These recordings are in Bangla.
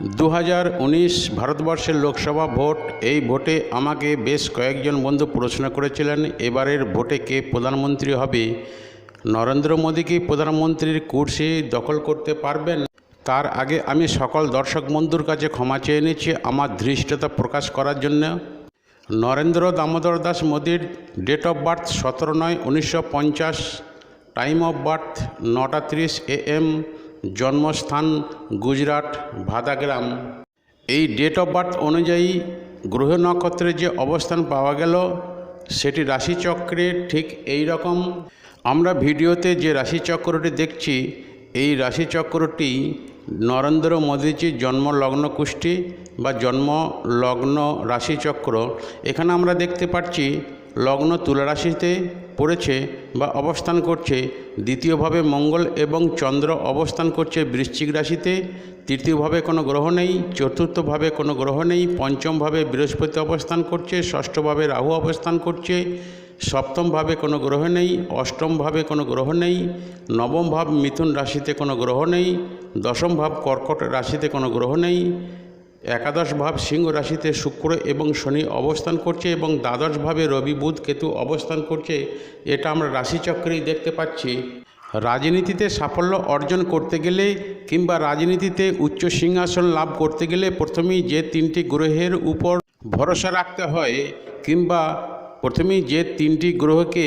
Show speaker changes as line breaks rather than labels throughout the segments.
দু হাজার উনিশ ভারতবর্ষের লোকসভা ভোট, এই ভোটে আমাকে বেশ কয়েকজন বন্ধু প্রশ্ন করেছিলেন, এবারের ভোটে কে প্রধানমন্ত্রী হবে? নরেন্দ্র মোদী কি প্রধানমন্ত্রীর কুর্সি দখল করতে পারবেন? তার আগে আমি সকল দর্শক বন্ধুর কাছে ক্ষমা চেয়ে নিচ্ছি আমার ধৃষ্টতা প্রকাশ করার জন্য। নরেন্দ্র দামোদর দাস মোদীর ডেট অফ বার্থ সতেরো নয় উনিশশো টাইম অফ বার্থ নটা তিরিশ এ এম জন্মস্থান গুজরাট, ভাদাগ্রাম। এই ডেট অফ বার্থ অনুযায়ী গ্রহ নক্ষত্রের যে অবস্থান পাওয়া গেল, সেটি রাশিচক্রে ঠিক এই রকম আমরা ভিডিওতে যে রাশিচক্রটি দেখছি, এই রাশিচক্রটি নরেন্দ্র মোদীজির জন্ম লগ্ন কুষ্টি বা জন্ম লগ্ন রাশিচক্র। এখানে আমরা দেখতে পাচ্ছি লগ্ন তুলা রাশিতে পড়েছে বা অবস্থান করছে, দ্বিতীয়ভাবে মঙ্গল এবং চন্দ্র অবস্থান করছে বৃশ্চিক রাশিতে, তৃতীয়ভাবে কোনো গ্রহ নেই, চতুর্থভাবে কোনো গ্রহ নেই, পঞ্চমভাবে বৃহস্পতি অবস্থান করছে, ষষ্ঠভাবে রাহু অবস্থান করছে, সপ্তমভাবে কোনো গ্রহ নেই, অষ্টমভাবে কোনো গ্রহ নেই নবম ভাব মিথুন রাশিতে কোনো গ্রহ নেই দশম ভাব কর্কট রাশিতে কোনো গ্রহ নেই একাদশ ভাব সিংহ রাশিতে শুক্র এবং শনি অবস্থান করছে এবং দ্বাদশ ভাবে রবি বুধ কেতু অবস্থান করছে, এটা আমরা রাশিচক্রেই দেখতে পাচ্ছি। রাজনীতিতে সাফল্য অর্জন করতে গেলে কিংবা রাজনীতিতে উচ্চ সিংহাসন লাভ করতে গেলে প্রথমেই যে তিনটি গ্রহের উপর ভরসা রাখতে হয় কিংবা প্রথমেই যে তিনটি গ্রহকে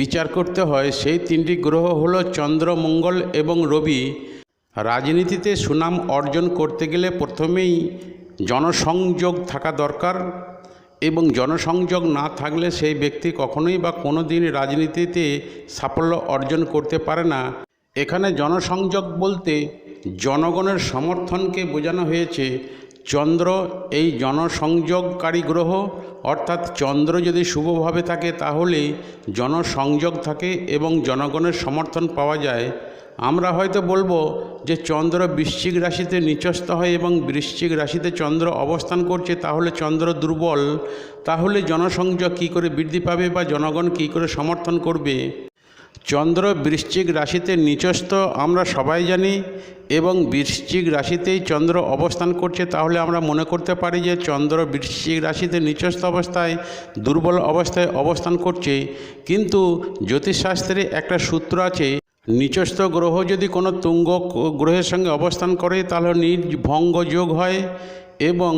বিচার করতে হয়, সেই তিনটি গ্রহ হলো চন্দ্র, মঙ্গল এবং রবি। রাজনীতিতে সুনাম অর্জন করতে গেলে প্রথমেই জনসংযোগ থাকা দরকার এবং জনসংযোগ না থাকলে সেই ব্যক্তি কখনোই বা কোনো দিন রাজনীতিতে সাফল্য অর্জন করতে পারে না। এখানে জনসংযোগ বলতে জনগণের সমর্থনকে বোঝানো হয়েছে। চন্দ্র এই জনসংযোগকারী গ্রহ, অর্থাৎ চন্দ্র যদি শুভভাবে থাকে তাহলে জনসংযোগ থাকে এবং জনগণের সমর্থন পাওয়া যায়। আমরা হয়তো বলব যে চন্দ্র বৃশ্চিক রাশিতে নিচস্থ হয় এবং বৃশ্চিক রাশিতে চন্দ্র অবস্থান করছে, তাহলে চন্দ্র দুর্বল। তাহলে জনসংযোগ কী করে বৃদ্ধি পাবে বা জনগণ কী করে সমর্থন করবে? চন্দ্র বৃশ্চিক রাশিতে নিচস্থ, আমরা সবাই জানি, এবং বৃশ্চিক রাশিতেই চন্দ্র অবস্থান করছে, তাহলে আমরা মনে করতে পারি যে চন্দ্র বৃশ্চিক রাশিতে নিচস্থ অবস্থায়, দুর্বল অবস্থায় অবস্থান করছে। কিন্তু জ্যোতিষশাস্ত্রে একটা সূত্র আছে নিচস্থ গ্রহ যদি কোনো তুঙ্গ গ্রহের সঙ্গে অবস্থান করে, তাহলে নিজ ভঙ্গ যোগ হয় এবং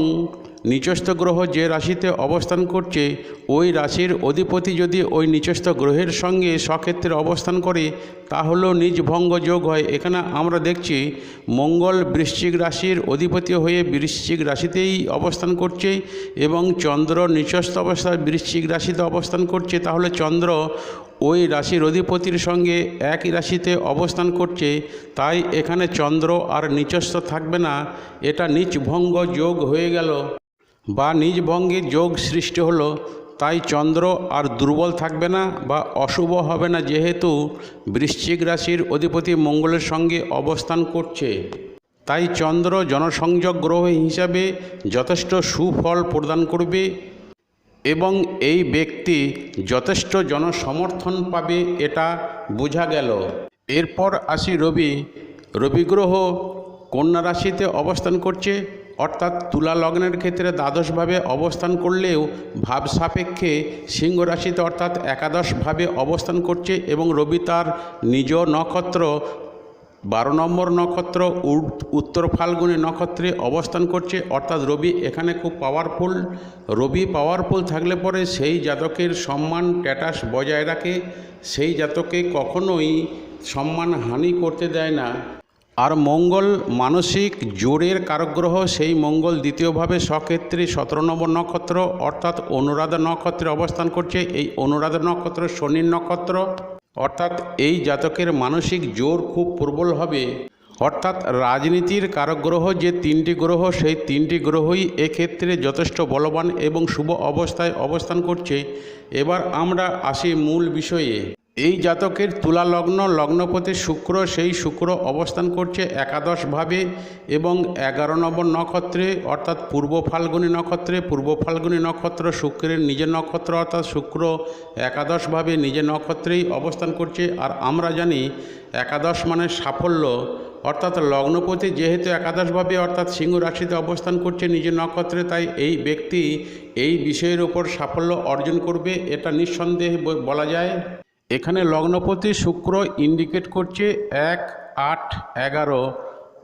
নিচস্থ গ্রহ যে রাশিতে অবস্থান করছে, ওই রাশির অধিপতি যদি ওই নিচস্থ গ্রহের সঙ্গে সক্ষেত্রে অবস্থান করে তাহলেও নিজ ভঙ্গ যোগ হয়। এখানে আমরা দেখছি মঙ্গল বৃশ্চিক রাশির অধিপতি হয়ে বৃশ্চিক রাশিতেই অবস্থান করছে এবং চন্দ্র নিচস্থ অবস্থায় বৃশ্চিক রাশিতে অবস্থান করছে। তাহলে চন্দ্র ওই রাশির অধিপতির সঙ্গে একই রাশিতে অবস্থান করছে। তাই এখানে চন্দ্র আর নিচস্থ থাকবে না। এটা নিচভঙ্গ যোগ হয়ে গেল বা নিজ ভঙ্গে যোগ সৃষ্টি হলো। তাই চন্দ্র আর দুর্বল থাকবে না বা অশুভ হবে না যেহেতু বৃশ্চিক রাশির অধিপতি মঙ্গলের সঙ্গে অবস্থান করছে। তাই চন্দ্র জনসংযোগ গ্রহ হিসাবে যথেষ্ট সুফল প্রদান করবে এবং এই ব্যক্তি যথেষ্ট জনসমর্থন পাবে এটা বোঝা গেল। এরপর আসি রবি। রবি গ্রহ কন্যা রাশিতে অবস্থান করছে। অর্থাৎ তুলা লগ্নের ক্ষেত্রে দ্বাদশভাবে অবস্থান করলেও ভাব সাপেক্ষে সিংহ রাশিতে অর্থাৎ একাদশভাবে অবস্থান করছে এবং রবি তার নিজ নক্ষত্র বারো নম্বর নক্ষত্র উত্তর ফাল্গুনী নক্ষত্রে অবস্থান করছে। অর্থাৎ রবি এখানে খুব পাওয়ারফুল রবি পাওয়ারফুল থাকলে পরে সেই জাতকের সম্মান স্ট্যাটাস বজায় রাখে। সেই জাতকে কখনোই সম্মান হানি করতে দেয় না। আর মঙ্গল মানসিক জোরের কারগ্রহ, সেই মঙ্গল দ্বিতীয়ভাবে সক্ষেত্রে সতেরো নম্বর নক্ষত্র, অর্থাৎ অনুরাধা নক্ষত্রে অবস্থান করছে। এই অনুরাধা নক্ষত্র শনির নক্ষত্র, অর্থাৎ এই জাতকের মানসিক জোর খুব প্রবল হবে। অর্থাৎ রাজনীতির কারগ্রহ যে তিনটি গ্রহ, সেই তিনটি গ্রহই এক্ষেত্রে যথেষ্ট বলবান এবং শুভ অবস্থায় অবস্থান করছে। এবার আমরা আসি মূল বিষয়ে। এই জাতকের তুলা লগ্ন লগ্নপতি শুক্র সেই শুক্র অবস্থান করছে একাদশভাবে এবং এগারো নম্বর নক্ষত্রে, অর্থাৎ পূর্ব ফাল্গুনী নক্ষত্রে, পূর্ব ফাল্গুনী নক্ষত্র শুক্রের নিজের নক্ষত্র, অর্থাৎ শুক্র একাদশভাবে নিজের নক্ষত্রেই অবস্থান করছে। আর আমরা জানি একাদশ মানে সাফল্য, অর্থাৎ লগ্নপতি যেহেতু একাদশভাবে, অর্থাৎ সিংহ রাশিতে অবস্থান করছে নিজের নক্ষত্রে, তাই এই ব্যক্তি এই বিষয়ের উপর সাফল্য অর্জন করবে, এটা নিঃসন্দেহে বলা যায়। এখানে লগ্নপতি শুক্র ইন্ডিকেট করছে এক, আট, এগারো।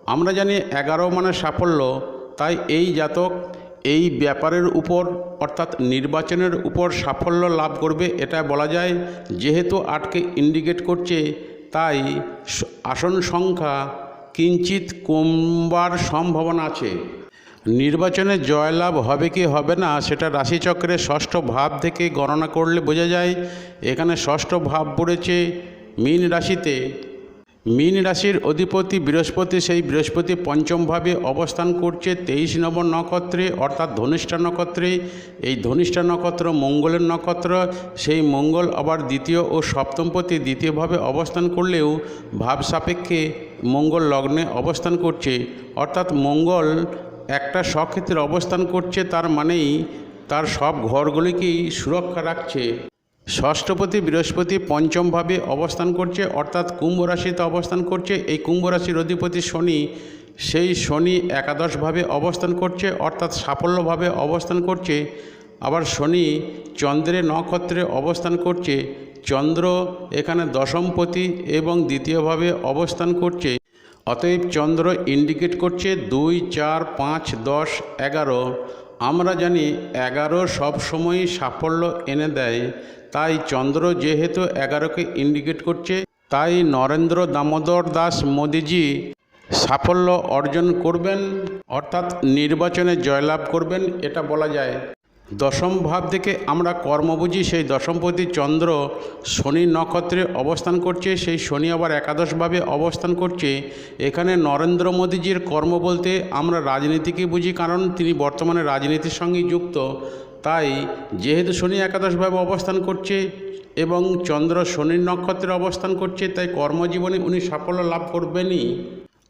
আমরা জানি এগারো মানে সাফল্য, তাই এই জাতক এই ব্যাপারের উপর, অর্থাৎ নির্বাচনের উপর সাফল্য লাভ করবে, এটা বলা যায়। যেহেতু আটকে ইন্ডিকেট করছে, তাই আসন সংখ্যা কিঞ্চিত কমবার সম্ভাবনা আছে। নির্বাচনে জয়লাভ হবে কি হবে না, সেটা রাশিচক্রের ষষ্ঠ ভাব থেকে গণনা করলে বোঝা যায়। এখানে ষষ্ঠ ভাব পড়েছে মীন রাশিতে। মীন রাশির অধিপতি বৃহস্পতি সেই বৃহস্পতি পঞ্চমভাবে অবস্থান করছে তেইশ নম্বর নক্ষত্রে, অর্থাৎ ধনিষ্ঠা নক্ষত্রে। এই ধনিষ্ঠা নক্ষত্র মঙ্গলের নক্ষত্র, সেই মঙ্গল আবার দ্বিতীয় ও সপ্তমপতি দ্বিতীয়ভাবে অবস্থান করলেও ভাব সাপেক্ষে মঙ্গল লগ্নে অবস্থান করছে। অর্থাৎ মঙ্গল একটা সক্ষেত্রে অবস্থান করছে তার মানেই তার সব ঘরগুলিকেই সুরক্ষা রাখছে। ষষ্ঠপতি বৃহস্পতি পঞ্চমভাবে অবস্থান করছে, অর্থাৎ কুম্ভ রাশিতে অবস্থান করছে। এই কুম্ভ রাশির অধিপতি শনি, সেই শনি একাদশভাবে অবস্থান করছে, অর্থাৎ সাফল্যভাবে অবস্থান করছে। আবার শনি চন্দ্রের নক্ষত্রে অবস্থান করছে, চন্দ্র এখানে দশমপতি এবং দ্বিতীয়ভাবে অবস্থান করছে। অতএব চন্দ্র ইন্ডিকেট করছে দুই, চার, পাঁচ, দশ, এগারো। আমরা জানি এগারো সবসময়ই সাফল্য এনে দেয়। তাই চন্দ্র যেহেতু এগারোকে ইন্ডিকেট করছে, তাই নরেন্দ্র দামোদর দাস মোদিজি সাফল্য অর্জন করবেন, অর্থাৎ নির্বাচনে জয়লাভ করবেন, এটা বলা যায়। দশম ভাব থেকে আমরা কর্ম বুঝি, সেই দশমপতি চন্দ্র শনি নক্ষত্রে অবস্থান করছে, সেই শনি আবার একাদশভাবে অবস্থান করছে। এখানে নরেন্দ্র মোদীজির কর্ম বলতে আমরা রাজনীতিকে বুঝি, কারণ তিনি বর্তমানে রাজনীতির সঙ্গেই যুক্ত। তাই যেহেতু শনি একাদশভাবে অবস্থান করছে এবং চন্দ্র শনির নক্ষত্রে অবস্থান করছে, তাই কর্মজীবনে উনি সাফল্য লাভ করবেনই।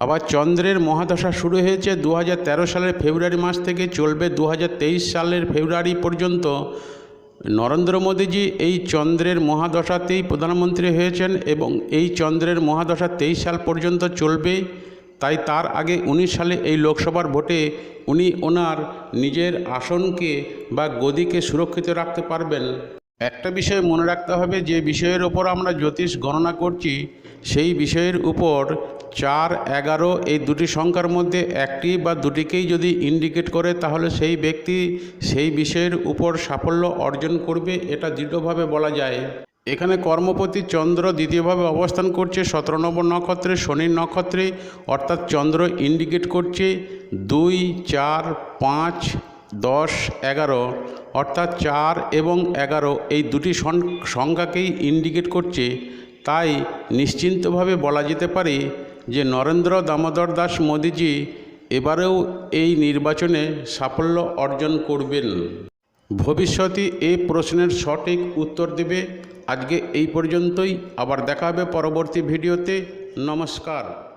আবার চন্দ্রের মহাদশা শুরু হয়েছে দু হাজার তেরো সালের ফেব্রুয়ারি মাস থেকে চলবে দু হাজার তেইশ সালের ফেব্রুয়ারি পর্যন্ত। নরেন্দ্র মোদীজি এই চন্দ্রের মহাদশাতেই প্রধানমন্ত্রী হয়েছেন এবং এই চন্দ্রের মহাদশা তেইশ সাল পর্যন্ত চলবে। তাই তার আগে উনিশ সালে এই লোকসভার ভোটে উনি ওনার নিজের আসনকে বা গদিকে সুরক্ষিত রাখতে পারবেন। একটা বিষয় মনে রাখতে হবে, যে বিষয়ের ওপর আমরা জ্যোতিষ গণনা করছি, সেই বিষয়ের উপর চার, এগারো এই দুটি সংখ্যার মধ্যে একটি বা দুটিকেই যদি ইন্ডিকেট করে, তাহলে সেই ব্যক্তি সেই বিষয়ের উপর সাফল্য অর্জন করবে, এটা দৃঢ়ভাবে বলা যায়। এখানে কর্মপতি চন্দ্র দ্বিতীয়ভাবে অবস্থান করছে, সতেরো নম্বর নক্ষত্রে শনির নক্ষত্রে, অর্থাৎ চন্দ্র ইন্ডিকেট করছে, দুই, চার, পাঁচ, দশ, এগারো, অর্থাৎ চার এবং এগারো এই দুটি সংখ্যাকেই ইন্ডিকেট করছে। তাই নিশ্চিন্তভাবে বলা যেতে পারে যে নরেন্দ্র দামোদর দাস মোদিজি এবারেও এই নির্বাচনে সাফল্য অর্জন করবেন। ভবিষ্যতে এই প্রশ্নের সঠিক উত্তর দেবে। আজকে এই পর্যন্তই। আবার দেখা হবে পরবর্তী ভিডিওতে। নমস্কার।